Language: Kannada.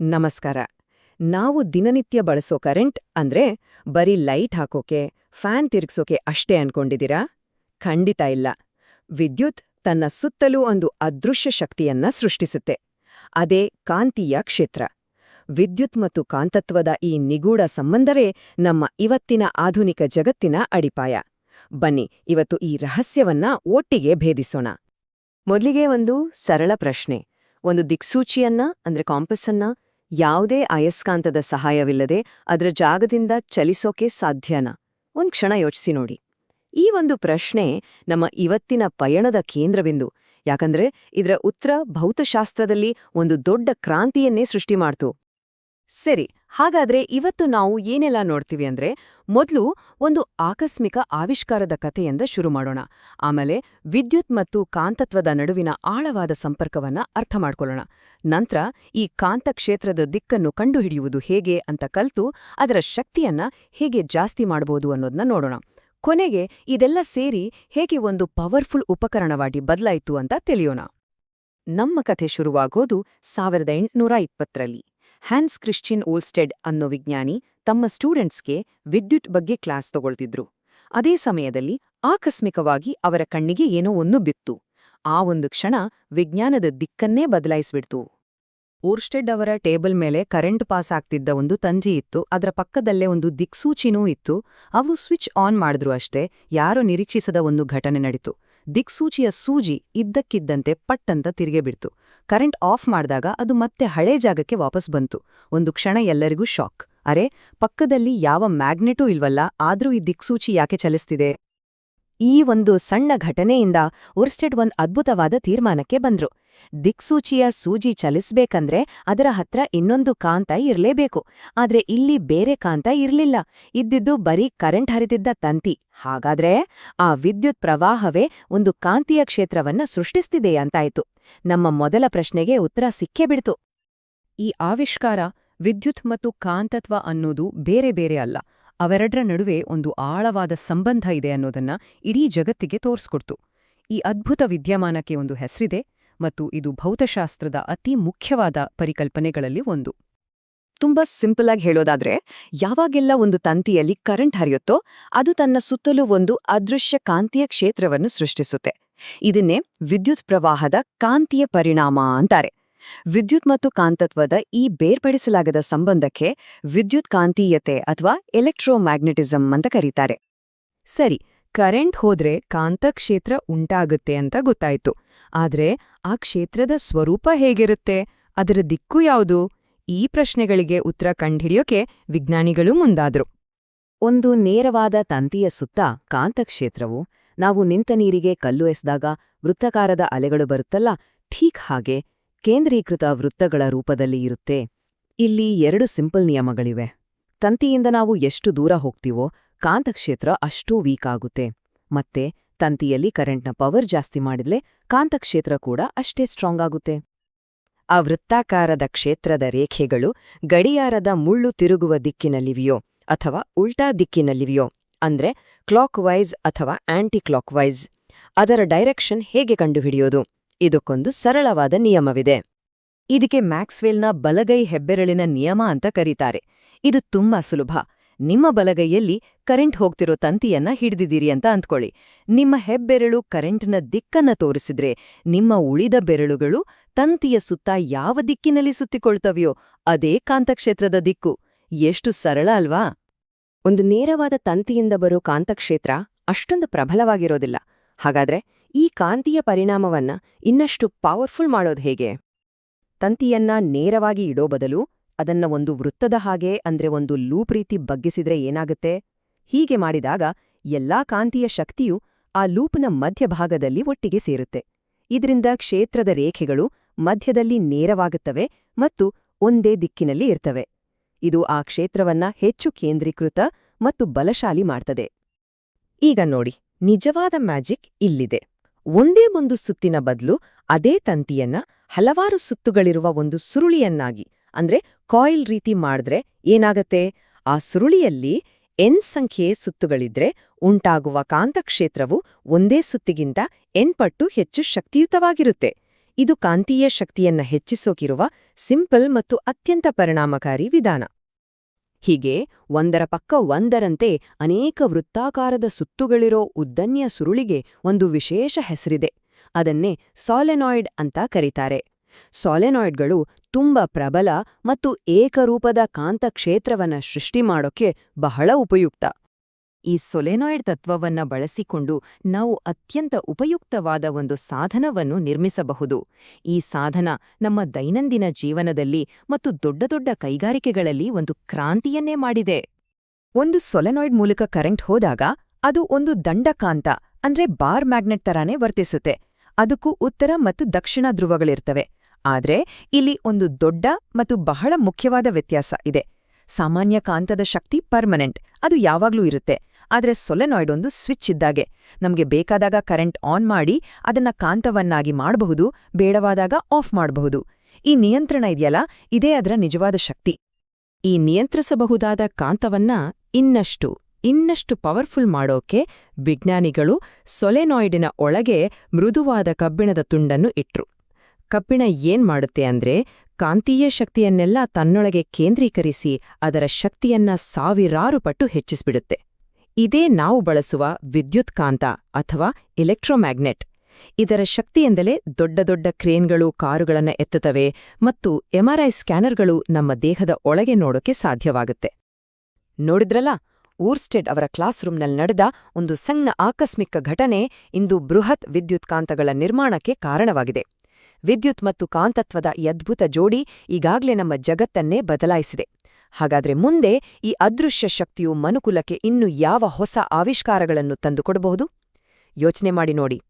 ನಮಸ್ಕಾರ. ನಾವು ದಿನನಿತ್ಯ ಬಳಸೋ ಕರೆಂಟ್ ಅಂದ್ರೆ ಬರೀ ಲೈಟ್ ಹಾಕೋಕೆ, ಫ್ಯಾನ್ ತಿರುಗಿಸೋಕೆ ಅಷ್ಟೇ ಅನ್ಕೊಂಡಿದ್ದೀರಾ? ಖಂಡಿತ ಇಲ್ಲ. ವಿದ್ಯುತ್ ತನ್ನ ಸುತ್ತಲೂ ಒಂದು ಅದೃಶ್ಯ ಶಕ್ತಿಯನ್ನ ಸೃಷ್ಟಿಸುತ್ತೆ. ಅದೇ ಕಾಂತೀಯ ಕ್ಷೇತ್ರ. ವಿದ್ಯುತ್ ಮತ್ತು ಕಾಂತತ್ವದ ಈ ನಿಗೂಢ ಸಂಬಂಧವೇ ನಮ್ಮ ಇವತ್ತಿನ ಆಧುನಿಕ ಜಗತ್ತಿನ ಅಡಿಪಾಯ. ಬನ್ನಿ, ಇವತ್ತು ಈ ರಹಸ್ಯವನ್ನ ಒಟ್ಟಿಗೆ ಭೇದಿಸೋಣ. ಮೊದಲಿಗೆ ಒಂದು ಸರಳ ಪ್ರಶ್ನೆ. ಒಂದು ದಿಕ್ಸೂಚಿಯನ್ನ ಅಂದ್ರೆ ಕಾಂಪಸ್ಸನ್ನ ಯಾವುದೇ ಅಯಸ್ಕಾಂತದ ಸಹಾಯವಿಲ್ಲದೆ ಅದರ ಜಾಗದಿಂದ ಚಲಿಸೋಕೆ ಸಾಧ್ಯನ? ಒಂದ್ ಕ್ಷಣ ಯೋಚಿಸಿ ನೋಡಿ. ಈ ಒಂದು ಪ್ರಶ್ನೆ ನಮ್ಮ ಇವತ್ತಿನ ಪಯಣದ ಕೇಂದ್ರಬಿಂದು. ಯಾಕಂದ್ರೆ ಇದರ ಉತ್ತರ ಭೌತಶಾಸ್ತ್ರದಲ್ಲಿ ಒಂದು ದೊಡ್ಡ ಕ್ರಾಂತಿಯನ್ನೇ ಸೃಷ್ಟಿ ಮಾಡ್ತು. ಸರಿ, ಹಾಗಾದ್ರೆ ಇವತ್ತು ನಾವು ಏನೆಲ್ಲ ನೋಡ್ತೀವಿ ಅಂದ್ರೆ, ಮೊದಲು ಒಂದು ಆಕಸ್ಮಿಕ ಆವಿಷ್ಕಾರದ ಕಥೆಯಿಂದ ಶುರು ಮಾಡೋಣ. ಆಮೇಲೆ ವಿದ್ಯುತ್ ಮತ್ತು ಕಾಂತತ್ವದ ನಡುವಿನ ಆಳವಾದ ಸಂಪರ್ಕವನ್ನ ಅರ್ಥ ಮಾಡ್ಕೊಳ್ಳೋಣ. ನಂತರ ಈ ಕಾಂತಕ್ಷೇತ್ರದ ದಿಕ್ಕನ್ನು ಕಂಡುಹಿಡಿಯುವುದು ಹೇಗೆ ಅಂತ ಕಲ್ತು ಅದರ ಶಕ್ತಿಯನ್ನ ಹೇಗೆ ಜಾಸ್ತಿ ಮಾಡಬಹುದು ಅನ್ನೋದನ್ನ ನೋಡೋಣ. ಕೊನೆಗೆ ಇದೆಲ್ಲ ಸೇರಿ ಹೇಗೆ ಒಂದು ಪವರ್ಫುಲ್ ಉಪಕರಣವಾಗಿ ಬದಲಾಯಿತು ಅಂತ ತಿಳಿಯೋಣ. ನಮ್ಮ ಕಥೆ ಶುರುವಾಗೋದು ಸಾವಿರದ ಎಂಟುನೂರ ಇಪ್ಪತ್ತರಲ್ಲಿ. ಹ್ಯಾನ್ಸ್ ಕ್ರಿಶ್ಚಿಯನ್ ಓಲ್ಸ್ಟೆಡ್ ಅನ್ನೋ ವಿಜ್ಞಾನಿ ತಮ್ಮ ಸ್ಟೂಡೆಂಟ್ಸ್ಗೆ ವಿದ್ಯುತ್ ಬಗ್ಗೆ ಕ್ಲಾಸ್ ತಗೊಳ್ತಿದ್ರು. ಅದೇ ಸಮಯದಲ್ಲಿ ಆಕಸ್ಮಿಕವಾಗಿ ಅವರ ಕಣ್ಣಿಗೆ ಏನೋ ಒಂದು ಬಿತ್ತು. ಆ ಒಂದು ಕ್ಷಣ ವಿಜ್ಞಾನದ ದಿಕ್ಕನ್ನೇ ಬದಲಾಯಿಸ್ಬಿಡ್ತು. ಓರ್ಸ್ಟೆಡ್ ಅವರ ಟೇಬಲ್ ಮೇಲೆ ಕರೆಂಟ್ ಪಾಸ್ ಆಗ್ತಿದ್ದ ಒಂದು ತಂಜಿ ಇತ್ತು. ಅದರ ಪಕ್ಕದಲ್ಲೇ ಒಂದು ದಿಕ್ಸೂಚಿನೂ ಇತ್ತು. ಅವರು ಸ್ವಿಚ್ ಆನ್ ಮಾಡಿದ್ರು ಅಷ್ಟೇ. ಯಾರೋ ನಿರೀಕ್ಷಿಸದ ಒಂದು ಘಟನೆ ನಡೀತು. ದಿಕ್ಸೂಚಿಯ ಸೂಜಿ ಇದ್ದಕ್ಕಿದ್ದಂತೆ ಪಟ್ಟಂತ ತಿರುಗೆ ಬಿಡ್ತು. ಕರೆಂಟ್ ಆಫ್ ಮಾಡಿದಾಗ ಅದು ಮತ್ತೆ ಹಳೆ ಜಾಗಕ್ಕೆ ವಾಪಸ್ ಬಂತು. ಒಂದು ಕ್ಷಣ ಎಲ್ಲರಿಗೂ ಶಾಕ್. ಅರೆ, ಪಕ್ಕದಲ್ಲಿ ಯಾವ ಮ್ಯಾಗ್ನೆಟೂ ಇಲ್ವಲ್ಲ, ಆದ್ರೂ ಈ ದಿಕ್ಸೂಚಿ ಯಾಕೆ ಚಲಿಸ್ತಿದೆ? ಈ ಒಂದು ಸಣ್ಣ ಘಟನೆಯಿಂದ ಉರ್ಸ್ಟೆಡ್ ಒಂದ್ ಅದ್ಭುತವಾದ ತೀರ್ಮಾನಕ್ಕೆ ಬಂದ್ರು. ದಿಕ್ಸೂಚಿಯ ಸೂಜಿ ಚಲಿಸ್ಬೇಕಂದ್ರೆ ಅದರ ಹತ್ರ ಇನ್ನೊಂದು ಕಾಂತ ಇರ್ಲೇಬೇಕು. ಆದ್ರೆ ಇಲ್ಲಿ ಬೇರೆ ಕಾಂತ ಇರ್ಲಿಲ್ಲ. ಇದ್ದಿದ್ದು ಬರೀ ಕರೆಂಟ್ ಹರಿದಿದ್ದ ತಂತಿ. ಹಾಗಾದ್ರೆ ಆ ವಿದ್ಯುತ್ ಪ್ರವಾಹವೇ ಒಂದು ಕಾಂತೀಯ ಕ್ಷೇತ್ರವನ್ನ ಸೃಷ್ಟಿಸ್ತಿದೆ ಅಂತಾಯ್ತು. ನಮ್ಮ ಮೊದಲ ಪ್ರಶ್ನೆಗೆ ಉತ್ತರ ಸಿಕ್ಕೇ ಬಿಡ್ತು. ಈ ಆವಿಷ್ಕಾರ ವಿದ್ಯುತ್ ಮತ್ತು ಕಾಂತತ್ವ ಅನ್ನೋದು ಬೇರೆ ಬೇರೆ ಅಲ್ಲ. ಅವೆರಡರ ನಡುವೆ ಒಂದು ಆಳವಾದ ಸಂಬಂಧ ಇದೆ ಅನ್ನೋದನ್ನ ಇಡೀ ಜಗತ್ತಿಗೆ ತೋರಿಸ್ಕೊಡ್ತು. ಈ ಅದ್ಭುತ ವಿದ್ಯಮಾನಕ್ಕೆ ಒಂದು ಹೆಸರಿದೆ ಮತ್ತು ಇದು ಭೌತಶಾಸ್ತ್ರದ ಅತಿ ಮುಖ್ಯವಾದ ಪರಿಕಲ್ಪನೆಗಳಲ್ಲಿ ಒಂದು. ತುಂಬಾ ಸಿಂಪಲ್ ಆಗಿ ಹೇಳೋದಾದ್ರೆ, ಯಾವಾಗೆಲ್ಲ ಒಂದು ತಂತಿಯಲ್ಲಿ ಕರೆಂಟ್ ಹರಿಯುತ್ತೋ ಅದು ತನ್ನ ಸುತ್ತಲೂ ಒಂದು ಅದೃಶ್ಯ ಕಾಂತೀಯ ಕ್ಷೇತ್ರವನ್ನು ಸೃಷ್ಟಿಸುತ್ತೆ. ಇದನ್ನೇ ವಿದ್ಯುತ್ ಪ್ರವಾಹದ ಕಾಂತೀಯ ಪರಿಣಾಮ ಅಂತಾರೆ. ವಿದ್ಯುತ್ ಮತ್ತು ಕಾಂತತ್ವದ ಈ ಬೇರ್ಪಡಿಸಲಾಗದ ಸಂಬಂಧಕ್ಕೆ ವಿದ್ಯುತ್ ಕಾಂತೀಯತೆ ಅಥವಾ ಎಲೆಕ್ಟ್ರೋಮ್ಯಾಗ್ನೆಟಿಸಂ ಅಂತ ಕರೀತಾರೆ. ಸರಿ, ಕರೆಂಟ್ ಹೋದ್ರೆ ಕಾಂತಕ್ಷೇತ್ರ ಉಂಟಾಗುತ್ತೆ ಅಂತ ಗೊತ್ತಾಯ್ತು. ಆದ್ರೆ ಆ ಕ್ಷೇತ್ರದ ಸ್ವರೂಪ ಹೇಗಿರುತ್ತೆ? ಅದರ ದಿಕ್ಕು ಯಾವುದು? ಈ ಪ್ರಶ್ನೆಗಳಿಗೆ ಉತ್ತರ ಕಂಡುಹಿಡಿಯೋಕೆ ವಿಜ್ಞಾನಿಗಳು ಮುಂದಾದ್ರು. ಒಂದು ನೇರವಾದ ತಂತಿಯ ಸುತ್ತ ಕಾಂತಕ್ಷೇತ್ರವು ನಾವು ನಿಂತ ನೀರಿಗೆ ಕಲ್ಲು ಎಸೆದಾಗ ವೃತ್ತಕಾರದ ಅಲೆಗಳು ಬರುತ್ತಲ್ಲ, ಠೀಕ್ ಹಾಗೆ ಕೇಂದ್ರೀಕೃತ ವೃತ್ತಗಳ ರೂಪದಲ್ಲಿ ಇರುತ್ತೆ. ಇಲ್ಲಿ ಎರಡು ಸಿಂಪಲ್ ನಿಯಮಗಳಿವೆ. ತಂತಿಯಿಂದ ನಾವು ಎಷ್ಟು ದೂರ ಹೋಗ್ತೀವೋ ಕಾಂತಕ್ಷೇತ್ರ ಅಷ್ಟೂ ವೀಕ್ ಆಗುತ್ತೆ. ಮತ್ತೆ ತಂತಿಯಲ್ಲಿ ಕರೆಂಟ್ನ ಪವರ್ ಜಾಸ್ತಿ ಮಾಡಿದ್ಲೆ ಕಾಂತಕ್ಷೇತ್ರ ಕೂಡ ಅಷ್ಟೇ ಸ್ಟ್ರಾಂಗ್ ಆಗುತ್ತೆ. ಆ ವೃತ್ತಾಕಾರದ ಕ್ಷೇತ್ರದ ರೇಖೆಗಳು ಗಡಿಯಾರದ ಮುಳ್ಳು ತಿರುಗುವ ದಿಕ್ಕಿನಲ್ಲಿವೆಯೋ ಅಥವಾ ಉಲ್ಟಾ ದಿಕ್ಕಿನಲ್ಲಿವೆಯೋ, ಅಂದ್ರೆ ಕ್ಲಾಕ್ ವೈಸ್ ಅಥವಾ ಆಂಟಿ ಕ್ಲಾಕ್ ವೈಸ್ ಅದರ ಡೈರೆಕ್ಷನ್ ಹೇಗೆ ಕಂಡುಹಿಡಿಯೋದು? ಇದಕ್ಕೊಂದು ಸರಳವಾದ ನಿಯಮವಿದೆ. ಇದಕ್ಕೆ ಮ್ಯಾಕ್ಸ್ವೆಲ್ನ ಬಲಗೈ ಹೆಬ್ಬೆರಳಿನ ನಿಯಮ ಅಂತ ಕರೀತಾರೆ. ಇದು ತುಂಬಾ ಸುಲಭ. ನಿಮ್ಮ ಬಲಗೈಯಲ್ಲಿ ಕರೆಂಟ್ ಹೋಗ್ತಿರೋ ತಂತಿಯನ್ನ ಹಿಡಿದಿದ್ದೀರಿ ಅಂತ ಅಂದ್ಕೊಳ್ಳಿ. ನಿಮ್ಮ ಹೆಬ್ಬೆರಳು ಕರೆಂಟ್ನ ದಿಕ್ಕನ್ನ ತೋರಿಸಿದ್ರೆ ನಿಮ್ಮ ಉಳಿದ ಬೆರಳುಗಳು ತಂತಿಯ ಸುತ್ತ ಯಾವ ದಿಕ್ಕಿನಲ್ಲಿ ಸುತ್ತಿಕೊಳ್ತವೆಯೋ ಅದೇ ಕಾಂತಕ್ಷೇತ್ರದ ದಿಕ್ಕು. ಎಷ್ಟು ಸರಳ ಅಲ್ವಾ? ಒಂದು ನೇರವಾದ ತಂತಿಯಿಂದ ಬರೋ ಕಾಂತಕ್ಷೇತ್ರ ಅಷ್ಟೊಂದು ಪ್ರಬಲವಾಗಿರೋದಿಲ್ಲ. ಹಾಗಾದ್ರೆ ಈ ಕಾಂತೀಯ ಪರಿಣಾಮವನ್ನ ಇನ್ನಷ್ಟು ಪವರ್ಫುಲ್ ಮಾಡೋದು ಹೇಗೆ? ತಂತಿಯನ್ನ ನೇರವಾಗಿ ಇಡೋ ಬದಲು ಅದನ್ನ ಒಂದು ವೃತ್ತದ ಹಾಗೆ, ಅಂದ್ರೆ ಒಂದು ಲೂಪ್ ರೀತಿ ಬಗ್ಗಿಸಿದ್ರೆ ಏನಾಗುತ್ತೆ? ಹೀಗೆ ಮಾಡಿದಾಗ ಎಲ್ಲಾ ಕಾಂತೀಯ ಶಕ್ತಿಯು ಆ ಲೂಪ್ನ ಮಧ್ಯಭಾಗದಲ್ಲಿ ಒಟ್ಟಿಗೆ ಸೇರುತ್ತೆ. ಇದರಿಂದ ಕ್ಷೇತ್ರದ ರೇಖೆಗಳು ಮಧ್ಯದಲ್ಲಿ ನೇರವಾಗುತ್ತವೆ ಮತ್ತು ಒಂದೇ ದಿಕ್ಕಿನಲ್ಲಿ ಇರ್ತವೆ. ಇದು ಆ ಕ್ಷೇತ್ರವನ್ನ ಹೆಚ್ಚು ಕೇಂದ್ರೀಕೃತ ಮತ್ತು ಬಲಶಾಲಿ ಮಾಡ್ತದೆ. ಈಗ ನೋಡಿ, ನಿಜವಾದ ಮ್ಯಾಜಿಕ್ ಇಲ್ಲಿದೆ. ಒಂದೇ ಒಂದು ಸುತ್ತಿನ ಬದಲು ಅದೇ ತಂತಿಯನ್ನ ಹಲವಾರು ಸುತ್ತುಗಳಿರುವ ಒಂದು ಸುರುಳಿಯನ್ನಾಗಿ, ಅಂದ್ರೆ ಕಾಯಿಲ್ ರೀತಿ ಮಾಡಿದ್ರೆ ಏನಾಗತ್ತೆ? ಆ ಸುರುಳಿಯಲ್ಲಿ ಎನ್ ಸಂಖ್ಯೆಯ ಸುತ್ತುಗಳಿದ್ರೆ ಉಂಟಾಗುವ ಕಾಂತಕ್ಷೇತ್ರವು ಒಂದೇ ಸುತ್ತಿಗಿಂತ ಎನ್ ಪಟ್ಟು ಹೆಚ್ಚು ಶಕ್ತಿಯುತವಾಗಿರುತ್ತೆ. ಇದು ಕಾಂತೀಯ ಶಕ್ತಿಯನ್ನ ಹೆಚ್ಚಿಸೋಕಿರುವ ಸಿಂಪಲ್ ಮತ್ತು ಅತ್ಯಂತ ಪರಿಣಾಮಕಾರಿ ವಿಧಾನ. ಹೀಗೆ ಒಂದರ ಪಕ್ಕ ಒಂದರಂತೆ ಅನೇಕ ವೃತ್ತಾಕಾರದ ಸುತ್ತುಗಳಿರೋ ಉದ್ದನ್ಯ ಸುರುಳಿಗೆ ಒಂದು ವಿಶೇಷ ಹೆಸರಿದೆ. ಅದನ್ನೇ ಸಾಲೆನಾಯ್ಡ್ ಅಂತ ಕರೀತಾರೆ. ಸಾಲೆನಾಯ್ಡ್ಗಳು ತುಂಬ ಪ್ರಬಲ ಮತ್ತು ಏಕರೂಪದ ಕಾಂತಕ್ಷೇತ್ರವನ್ನ ಸೃಷ್ಟಿ ಮಾಡೋಕೆ ಬಹಳ ಉಪಯುಕ್ತ. ಈ ಸೊಲೆನಾಯ್ಡ್ ತತ್ವವನ್ನ ಬಳಸಿಕೊಂಡು ನಾವು ಅತ್ಯಂತ ಉಪಯುಕ್ತವಾದ ಒಂದು ಸಾಧನವನ್ನು ನಿರ್ಮಿಸಬಹುದು. ಈ ಸಾಧನ ನಮ್ಮ ದೈನಂದಿನ ಜೀವನದಲ್ಲಿ ಮತ್ತು ದೊಡ್ಡ ದೊಡ್ಡ ಕೈಗಾರಿಕೆಗಳಲ್ಲಿ ಒಂದು ಕ್ರಾಂತಿಯನ್ನೇ ಮಾಡಿದೆ. ಒಂದು ಸೊಲೆನಾಯ್ಡ್ ಮೂಲಕ ಕರೆಂಟ್ ಹೋದಾಗ ಅದು ಒಂದು ದಂಡಕಾಂತ, ಅಂದ್ರೆ ಬಾರ್ ಮ್ಯಾಗ್ನೆಟ್ ತರಾನೇ ವರ್ತಿಸುತ್ತೆ. ಅದಕ್ಕೂ ಉತ್ತರ ಮತ್ತು ದಕ್ಷಿಣ ಧ್ರುವಗಳಿರ್ತವೆ. ಆದ್ರೆ ಇಲ್ಲಿ ಒಂದು ದೊಡ್ಡ ಮತ್ತು ಬಹಳ ಮುಖ್ಯವಾದ ವ್ಯತ್ಯಾಸ ಇದೆ. ಸಾಮಾನ್ಯ ಕಾಂತದ ಶಕ್ತಿ ಪರ್ಮನೆಂಟ್, ಅದು ಯಾವಾಗ್ಲೂ ಇರುತ್ತೆ. ಆದ್ರೆ ಸೊಲೆನಾಯ್ಡ್ ಒಂದು ಸ್ವಿಚ್ ಇದ್ದಾಗೆ. ನಮಗೆ ಬೇಕಾದಾಗ ಕರೆಂಟ್ ಆನ್ ಮಾಡಿ ಅದನ್ನ ಕಾಂತವನ್ನಾಗಿ ಮಾಡಬಹುದು, ಬೇಡವಾದಾಗ ಆಫ್ ಮಾಡಬಹುದು. ಈ ನಿಯಂತ್ರಣ ಇದೆಯಲ್ಲ, ಇದೇ ಅದರ ನಿಜವಾದ ಶಕ್ತಿ. ಈ ನಿಯಂತ್ರಿಸಬಹುದಾದ ಕಾಂತವನ್ನ ಇನ್ನಷ್ಟು ಇನ್ನಷ್ಟು ಪವರ್ಫುಲ್ ಮಾಡೋಕೆ ವಿಜ್ಞಾನಿಗಳು ಸೊಲೆನಾಯ್ಡಿನ ಒಳಗೆ ಮೃದುವಾದ ಕಬ್ಬಿಣದ ತುಂಡನ್ನು ಇಟ್ರು. ಕಬ್ಬಿಣ ಏನ್ ಮಾಡುತ್ತೆ ಅಂದ್ರೆ, ಕಾಂತೀಯ ಶಕ್ತಿಯನ್ನೆಲ್ಲ ತನ್ನೊಳಗೆ ಕೇಂದ್ರೀಕರಿಸಿ ಅದರ ಶಕ್ತಿಯನ್ನ ಸಾವಿರಾರು ಪಟ್ಟು ಹೆಚ್ಚಿಸ್ಬಿಡುತ್ತೆ. ಇದೇ ನಾವು ಬಳಸುವ ವಿದ್ಯುತ್ಕಾಂತ ಅಥವಾ ಎಲೆಕ್ಟ್ರೋಮ್ಯಾಗ್ನೆಟ್. ಇದರ ಶಕ್ತಿಯಿಂದಲೇ ದೊಡ್ಡ ದೊಡ್ಡ ಕ್ರೇನ್ಗಳು ಕಾರುಗಳನ್ನು ಎತ್ತುತ್ತವೆ ಮತ್ತು ಎಂಆರ್ಐ ಸ್ಕ್ಯಾನರ್ಗಳು ನಮ್ಮ ದೇಹದ ಒಳಗೆ ನೋಡೋಕೆ ಸಾಧ್ಯವಾಗುತ್ತೆ. ನೋಡಿದ್ರಲ್ಲ, ಊರ್ಸ್ಟೆಡ್ ಅವರ ಕ್ಲಾಸ್ ರೂಮ್ನಲ್ಲಿ ನಡೆದ ಒಂದು ಸಣ್ಣ ಆಕಸ್ಮಿಕ ಘಟನೆ ಇಂದು ಬೃಹತ್ ವಿದ್ಯುತ್ಕಾಂತಗಳ ನಿರ್ಮಾಣಕ್ಕೆ ಕಾರಣವಾಗಿದೆ. ವಿದ್ಯುತ್ ಮತ್ತು ಕಾಂತತ್ವದ ಈ ಅದ್ಭುತ ಜೋಡಿ ಈಗಾಗಲೇ ನಮ್ಮ ಜಗತ್ತನ್ನೇ ಬದಲಾಯಿಸಿದೆ. ಹಾಗಾದ್ರೆ ಮುಂದೆ ಈ ಅದೃಶ್ಯ ಶಕ್ತಿಯು ಮನುಕುಲಕ್ಕೆ ಇನ್ನು ಯಾವ ಹೊಸ ಆವಿಷ್ಕಾರಗಳನ್ನು ತಂದುಕೊಡಬಹುದು? ಯೋಚನೆ ಮಾಡಿ ನೋಡಿ.